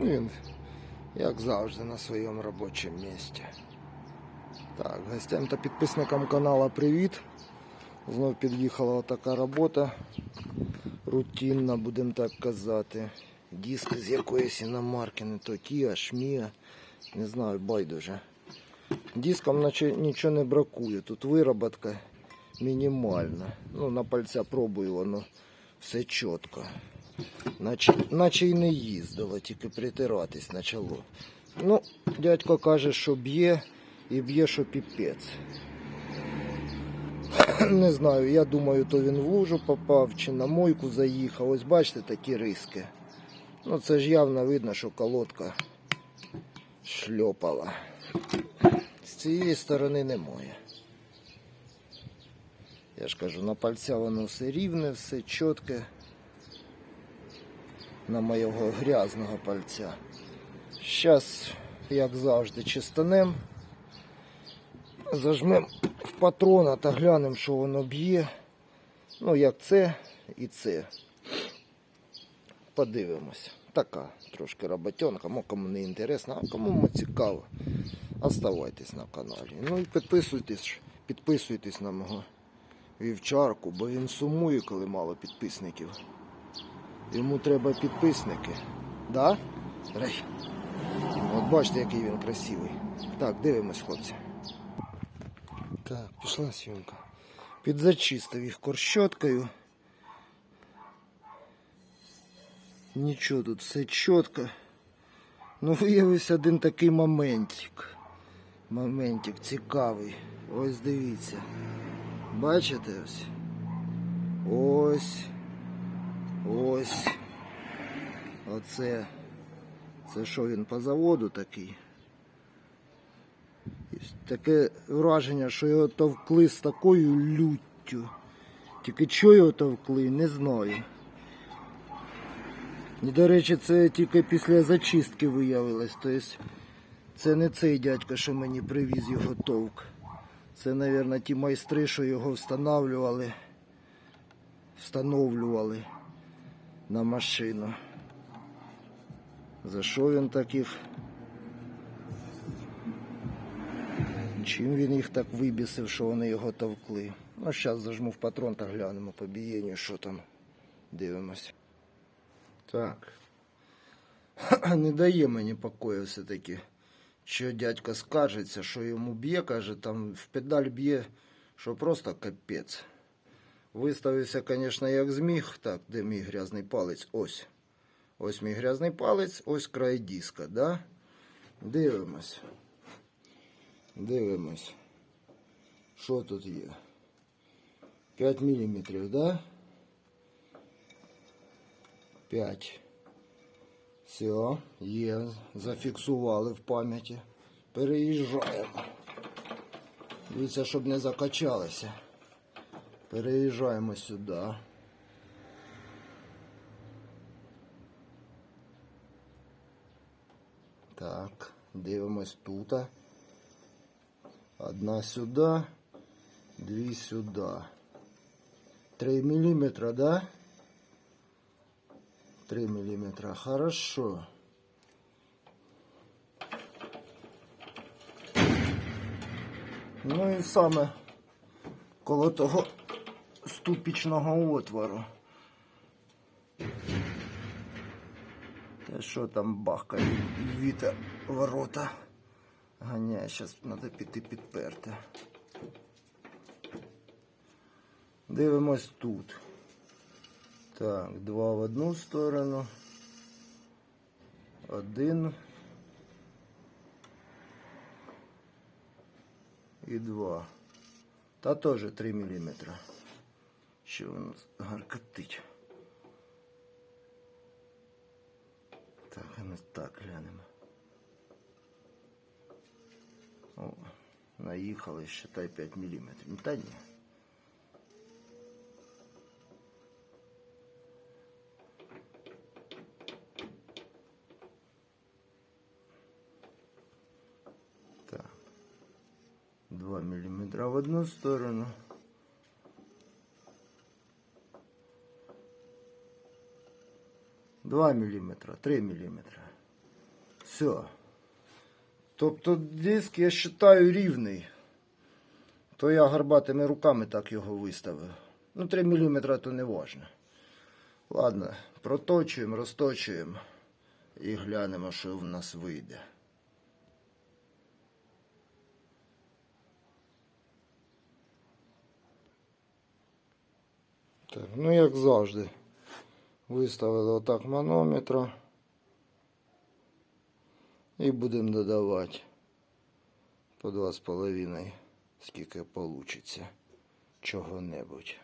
Він, як завжди, на своєму робочому місці. Так, гостям та підписникам каналу привіт. Знов під'їхала така робота. Рутинна, будемо так казати. Диски з якоїсь іномарки, не то Kia, Шмія. Не знаю, байдуже. Дискам наче нічого не бракує. Тут вироботка мінімальна. Ну, на пальця пробую, воно все чітко. Наче, наче й не їздило, тільки притиратись почало. Ну, дядько каже, що б'є і б'є, що піпець. Не знаю, я думаю, то він в лужу попав чи на мойку заїхав. Ось бачите такі риски. Ну це ж явно видно, що колодка шльопала. З цієї сторони немає. Я ж кажу, на пальця воно все рівне, все чітке. На моєго грязного пальця. Зараз, як завжди, чистанем. Зажмем в патрона та глянемо, що воно б'є. Ну, як це і це. Подивимось. Така трошки роботенка, мо кому не інтересно, а кому цікаво. Оставайтесь на каналі. Ну і підписуйтесь, підписуйтесь на мого вівчарку, бо він сумує, коли мало підписників. Йому треба підписники. Да? Рей. От бачите, який він красивий. Так, дивимось, хлопці. Так, пішла сьомка. Підзачистив їх корщоткою. Нічого тут все чітко. Ну, виявився один такий моментик. Моментик цікавий. Ось дивіться. Бачите ось? Ось. Ось. Оце. Це що він по заводу такий? Таке враження, що його товкли з такою люттю. Тільки чого його товкли, не знаю. І, до речі, це тільки після зачистки виявилось. Тобто це не цей дядько, що мені привіз його товк. Це, мабуть, ті майстри, що його встановлювали. Встановлювали на машину. За що він таких? Чим він їх так вибісив, що вони його товкли? Ну, зараз зажму в патрон та глянемо по бієнню, що там. Дивимось. Так. Не дає мені покою все-таки. Що дядько скаржиться, що йому б'є, каже, там в педаль б'є, що просто капець. Виставився, звісно, як зміг. Так, де мій грязний палець? Ось. Ось мій грязний палець, ось край диска, да? Дивимось. Дивимось. Що тут є? 5 мм, да? 5. Все, є. Зафіксували в пам'яті. Переїжджаємо. Дивіться, щоб не закачалося. Переїжджаємо сюди. Так, дивимось тут. Одна сюди, дві сюди. Три міліметра, да? Три міліметра. Хорошо. Ну і саме коло того ступічного отвору. Та що там бахкає вітер ворота. Ганяє, зараз треба піти підперти. Дивимось тут. Так, два в одну сторону. Один. І два. Та теж 3 мм. Що воно гаркотить. Так, а ми так глянемо. О, наїхали, считай 5 мм. Та ні. Так. 2 мм в одну сторону. Два миллиметра, три миллиметра. Все. Тобто диск, я вважаю, рівний. То я гарбатими руками так його виставив. Ну, 3 мм то не важно. Ладно, проточуємо, розточуємо і глянемо, що в нас вийде. Так, ну як завжди. Виставили отак манометра. І будемо додавати по 2,5, скільки вийде чого-небудь.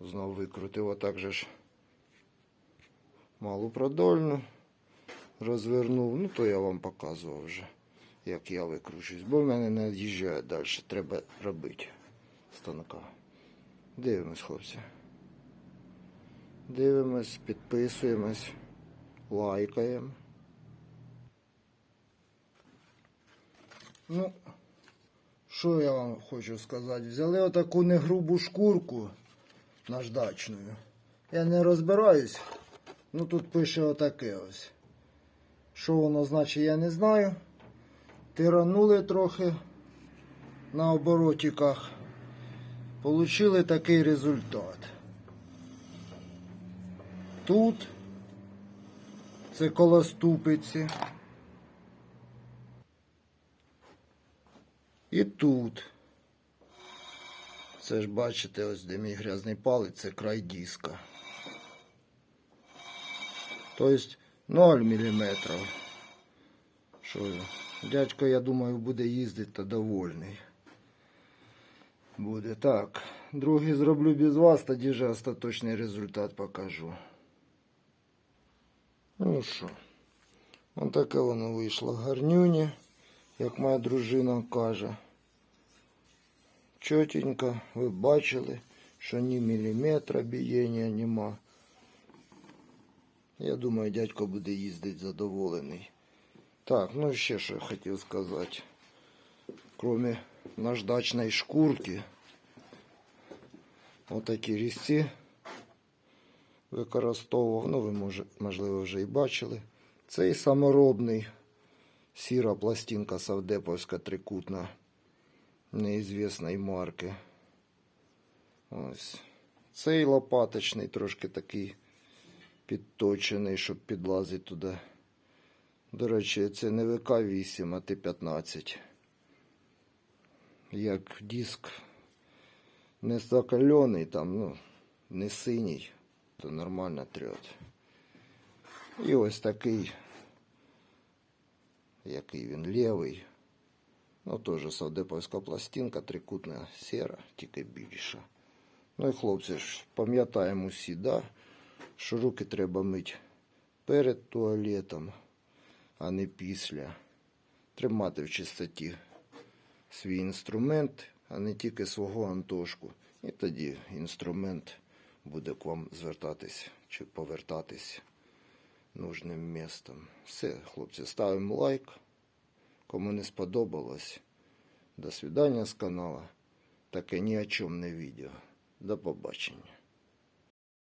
Знову викрутив отак же ж малу продольну, розвернув, ну то я вам показував вже, як я викручуюсь, бо в мене не від'їжджає далі, треба робити станка. Дивимось, хлопці. Дивимось, підписуємось, лайкаємо. Ну, що я вам хочу сказати? Взяли отаку негрубу шкурку наждачну. Я не розбираюсь. Ну тут пише отаке ось. Що воно значить, я не знаю. Тиранули трохи на оборотиках. Получили такий результат. Тут це коло ступиці. І тут. Це ж бачите, ось де мій грязний палець, це край диска. Тобто 0 мм. Що, дядько, я думаю, буде їздити та довольний. Буде так. Другий зроблю без вас, тоді вже остаточний результат покажу. Ну що, ось таке воно вийшло гарнюні, як моя дружина каже. Чотенько, ви бачили, що ні міліметра бієння нема. Я думаю, дядько буде їздити задоволений. Так, ну ще що я хотів сказати. Кроме наждачної шкурки, отакі різці використовував. Ну, ви може, можливо вже і бачили. Цей саморобний сіра пластинка савдеповська трикутна неізвісної марки. Ось. Цей лопаточний трошки такий підточений, щоб підлазити туди. До речі, це не ВК-8, а Т-15. Як диск не закалений, там, ну, не синій, то нормально трет. І ось такий, який він лівий. Ну, теж савдеповська пластинка, трикутна сіра, тільки більша. Ну і хлопці ж, пам'ятаємо усі, да, що руки треба мити перед туалетом, а не після. Тримати в чистоті свій інструмент, а не тільки свого Антошку. І тоді інструмент буде к вам звертатись чи повертатись нужним містом. Все, хлопці, ставимо лайк. Кому не сподобалось, до свидання з канала. Таке ні о чому не відео. До побачення.